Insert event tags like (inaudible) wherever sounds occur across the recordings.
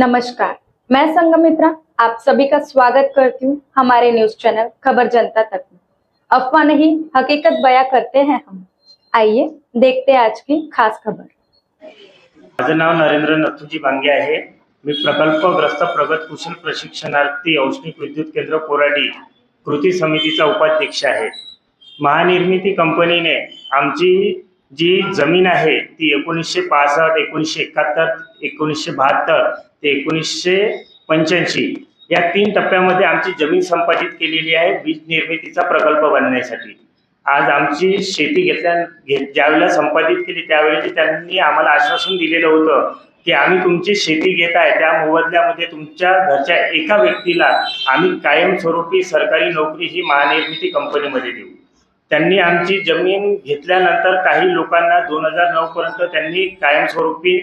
नमस्कार, मैं संगमित्रा आप सभी का स्वागत करती हूँ हमारे न्यूज़ चैनल खबर जनता तक में। अफवाह नहीं, हकीकत बयां करते हैं हम। आइए, देखते हैं आज की खास खबर। माझं नाव नरेंद्र नथुजी बांगे आहे. मी प्रकल्पग्रस्त प्रगत कुशल प्रशिक्षणार्थी औष्णिक विद्युत केंद्र कोराडी कृती समितीचा उपाध्यक्ष आहे. महानिर्मिती कंपनीने आमची जी ज़मीन आहे, ती एकोणीसशे पासष्ट, एकोणीसशे एकाहत्तर, एकोणीसशे बहात्तर ते एकोणीसशे पंच्याऐंशी. या तीन टप्प्यामध्ये आमची जमीन संपादित केलेली आहे वीज निर्मितीचा प्रकल्प बांधण्यासाठी आज आमची शेती घेतल्या घेत ज्यावेळेला संपादित केली त्यावेळी त्यांनी आम्हाला आश्वासन दिलेलं होतं की आम्ही तुमची शेती घेत आहे. त्या मोबदल्यामध्ये तुमच्या घरच्या एका व्यक्तीला आम्ही कायमस्वरूपी सरकारी नोकरी ही महानिर्मिती कंपनीमध्ये देऊ. त्यांनी आमची जमीन घेतल्यानंतर काही लोकांना दोन हजार नऊ पर्यंत त्यांनी कायमस्वरूपी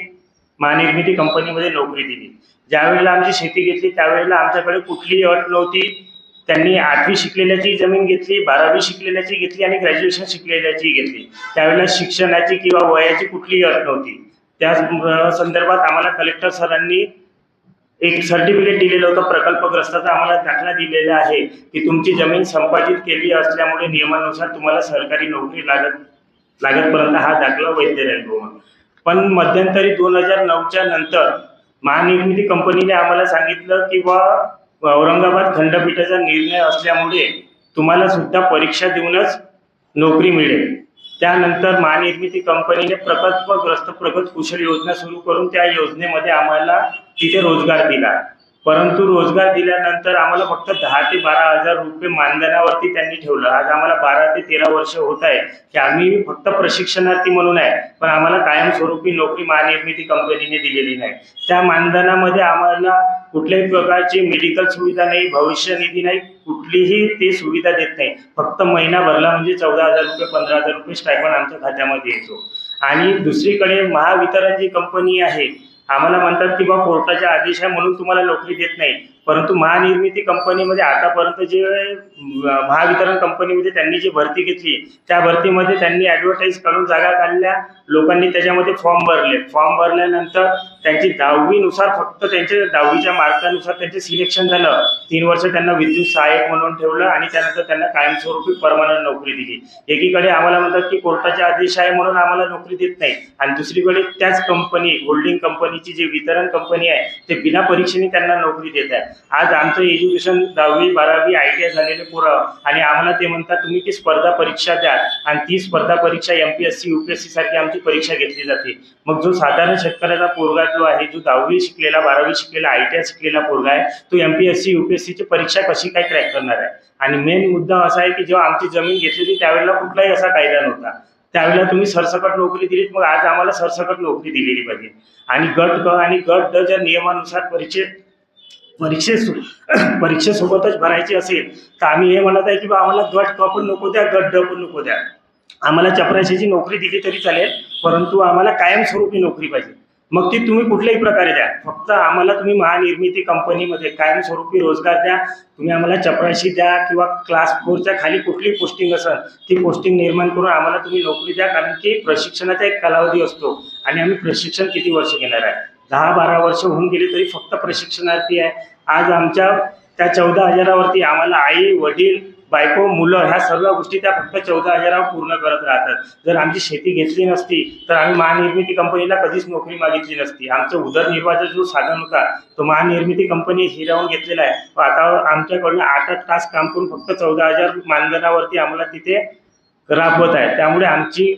महानिर्मिती कंपनीमध्ये नोकरी दिली. ज्यावेळेला आमची शेती घेतली त्यावेळेला आमच्याकडे कुठलीही अट नव्हती. त्यांनी आठवी शिकलेल्याची जमीन घेतली बारावी शिकलेल्याची घेतली आणि ग्रॅज्युएशन शिकलेल्याची घेतली. त्यावेळेला शिक्षणाची किंवा वयाची कुठलीही अट नव्हती. त्या संदर्भात आम्हाला कलेक्टर सरांनी एक सर्टिफिकेट दिलेलं होतं प्रकल्पग्रस्ताचा आम्हाला दाखला दिलेला आहे की तुमची जमीन संपादित केली असल्यामुळे नियमानुसार तुम्हाला सरकारी नोकरी लागत लागतपर्यंत हा दाखला वैध राहील पण मध्यंतरी दोन हजार नऊच्या नंतर महानिर्मिती कंपनीने आम्हाला सांगितलं की बा औरंगाबाद खंडपीठाचा निर्णय असल्यामुळे तुम्हाला सुद्धा परीक्षा देऊनच नोकरी मिळेल. त्यानंतर महानिर्मिती कंपनीने प्रकल्पग्रस्त प्रगत कुशल योजना सुरू करून त्या योजनेमध्ये आम्हाला तिथे रोजगार दिला. परंतु रोजगार दिल्यानंतर आम्हाला फक्त दहा ते बारा हजार रुपये मानधनावरती त्यांनी ठेवलं. आज आम्हाला बारा ते तेरा वर्ष होत आहे की आम्ही फक्त प्रशिक्षणार्थी म्हणून आहे पण आम्हाला कायमस्वरूपी नोकरी महानिर्मिती कंपनीने दिलेली नाही. त्या मानधनामध्ये आम्हाला कुठल्याही प्रकारची मेडिकल सुविधा नाही भविष्य निधी नाही कुठलीही ते सुविधा देत नाही. फक्त महिना भरला म्हणजे चौदा हजार रुपये पंधरा हजार रुपये स्टायपन आमच्या खात्यामध्ये येतो. आणि दुसरीकडे महावितरण जी कंपनी आहे आम्हाला म्हणतात की बा कोर्टाचा आदेश आहे म्हणून तुम्हाला नोकरी देत नाही. परंतु महानिर्मिती कंपनीमध्ये आतापर्यंत जे महावितरण कंपनीमध्ये त्यांनी जी भरती घेतली त्या भरतीमध्ये त्यांनी ॲडव्हर्टाईज करून जागा काढल्या. लोकांनी त्याच्यामध्ये फॉर्म भरले. फॉर्म भरल्यानंतर त्यांची दहावीनुसार फक्त त्यांच्या दहावीच्या मार्कानुसार त्यांचे सिलेक्शन झालं. तीन वर्ष त्यांना विद्युत सहाय्यक म्हणून ठेवलं आणि त्यानंतर त्यांना कायमस्वरूपी परमनंट नोकरी दिली. एकीकडे आम्हाला म्हणतात की कोर्टाचे आदेश आहे म्हणून आम्हाला नोकरी देत नाही. आणि दुसरीकडे त्याच कंपनी होल्डिंग कंपनीची जी वितरण कंपनी आहे ते बिना परीक्षेने त्यांना नोकरी देत आहे. आज आमचं एज्युकेशन दहावी बारावी आय टी आय झालेले पोरं आणि आम्हाला ते म्हणतात तुम्ही की स्पर्धा परीक्षा द्या. आणि ती स्पर्धा परीक्षा M P S C U P S C सारखी आमची परीक्षा घेतली जाते. मग जो साधारण शेतकऱ्याचा पोरगा जो आहे. जो दहावी शिकलेला बारावी शिकलेला आय टी आय शिकलेला पोरगा आहे तो M P S C U P S सीची परीक्षा कशी काय क्रॅक करणार आहे? आणि मेन मुद्दा असा आहे की जेव्हा आमची जमीन घेतली होती त्यावेळेला कुठलाही असा कायदा नव्हता. त्यावेळेला तुम्ही सरसकट नोकरी दिलीत मग आज आम्हाला सरसकट नोकरी दिलेली पाहिजे. आणि गट ग आणि गट ड ज्या नियमानुसार परीक्षेत परीक्षे (clears throat) परीक्षेसोबतच भरायची असेल तर आम्ही हे म्हणत आहे की बा आम्हाला गट क पण नको द्या गट ड पण नको द्या. आम्हाला चपराशीची नोकरी दिली तरी चालेल परंतु आम्हाला कायमस्वरूपी नोकरी पाहिजे. मग ती तुम्ही कुठल्याही प्रकारे द्या. फक्त आम्हाला तुम्ही महानिर्मिती कंपनीमध्ये कायमस्वरूपी रोजगार द्या. तुम्ही आम्हाला चपराशी द्या किंवा क्लास फोरच्या खाली कुठली पोस्टिंग असेल ती पोस्टिंग निर्माण करून आम्हाला तुम्ही नोकरी द्या. कारण की प्रशिक्षणाचा एक कालावधी असतो आणि आम्ही प्रशिक्षण किती वर्ष घेणार आहे? दहा बारा वर्ष होऊन गेली तरी फक्त प्रशिक्षणार्थी आहे. आज आमच्या त्या चौदा हजारावरती आम्हाला आई वडील बायको मुलं ह्या सर्व गोष्टी त्या फक्त चौदा हजारावर पूर्ण करत राहतात. जर आमची शेती घेतली नसती तर आम्ही महानिर्मिती कंपनीला कधीच नोकरी मागितली नसती. आमचं उदरनिर्वाहाचा जो साधन होता तो महानिर्मिती कंपनी हिरावून घेतलेला आहे. आता आमच्याकडनं आठ आठ तास काम करून फक्त चौदा हजार मानधनावरती आम्हाला तिथे राबवत आहे. त्यामुळे आमची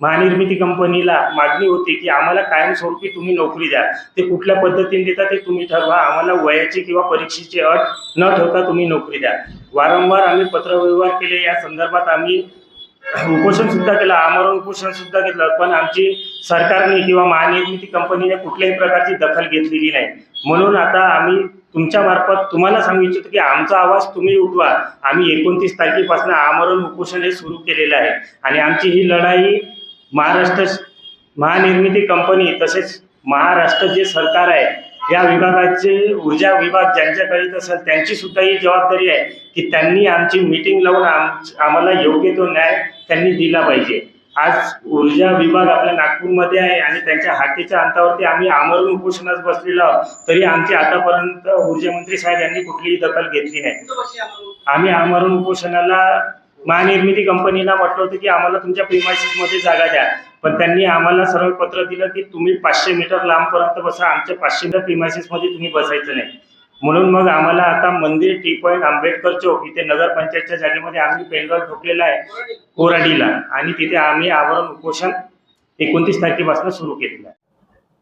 महानिर्मिती कंपनीला मागणी होती की आम्हाला कायमस्वरूपी तुम्ही नोकरी द्या. ते कुठल्या पद्धतीने देता ते तुम्ही ठरवा. आम्हाला वयाची किंवा परीक्षेची अट न ठेवता तुम्ही नोकरी द्या. वारंवार आम्ही पत्रव्यवहार केले. या संदर्भात आम्ही उपोषणसुद्धा केलं. आमरण उपोषणसुद्धा घेतलं. पण आमची सरकारने किंवा महानिर्मिती कंपनीने कुठल्याही प्रकारची दखल घेतलेली नाही. म्हणून आता आम्ही तुमच्यामार्फत तुम्हाला सांगू इच्छितो की आमचा आवाज तुम्ही उठवा. आम्ही एकोणतीस तारखेपासून आमरण उपोषण हे सुरू केलेलं आहे. आणि आमची ही लढाई महाराष्ट्र महानिर्मिती कंपनी तसेच महाराष्ट्र जे सरकार आहे या विभागाचे ऊर्जा विभाग ज्यांच्याकडे असेल त्यांची सुद्धा ही जबाबदारी आहे की त्यांनी आमची मीटिंग लावून आम आम्हाला योग्य तो न्याय त्यांनी दिला पाहिजे. आज ऊर्जा विभाग आपल्या नागपूरमध्ये आहे आणि त्यांच्या हाकेच्या अंतावरती आम्ही आमरून उपोषणास बसलेलो आहोत तरी आमची आतापर्यंत ऊर्जामंत्री साहेब यांनी कुठलीही दखल घेतली नाही. आम्ही आमरून उपोषणाला महानिर्मिती कंपनीला म्हटलं होतं की आम्हाला तुमच्या प्रिमायसिसमध्ये जागा द्या. पण त्यांनी आम्हाला सरळ पत्र दिलं की तुम्ही पाचशे मीटर लांबपर्यंत बसा आमच्या पाचशे मीटर प्रिमायसिसमध्ये तुम्ही बसायचं नाही. म्हणून मग आम्हाला आता मंदिर टी पॉईंट आंबेडकर चौक इथे नगरपंचायतच्या जागेमध्ये आम्ही पेंडॉल ठोकलेला आहे कोराडीला. आणि तिथे आम्ही आवरण उपोषण एकोणतीस तारखेपासून सुरू केलेलं आहे.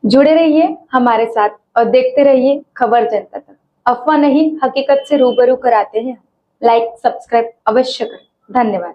जुड़े रहिए हमारे साथ और देखते रहिए खबर जनता तक. अफवाह नहीं हकीकत से रूबरू कराते हैं लाइक सब्सक्राइब अवश्य करें. धन्यवाद.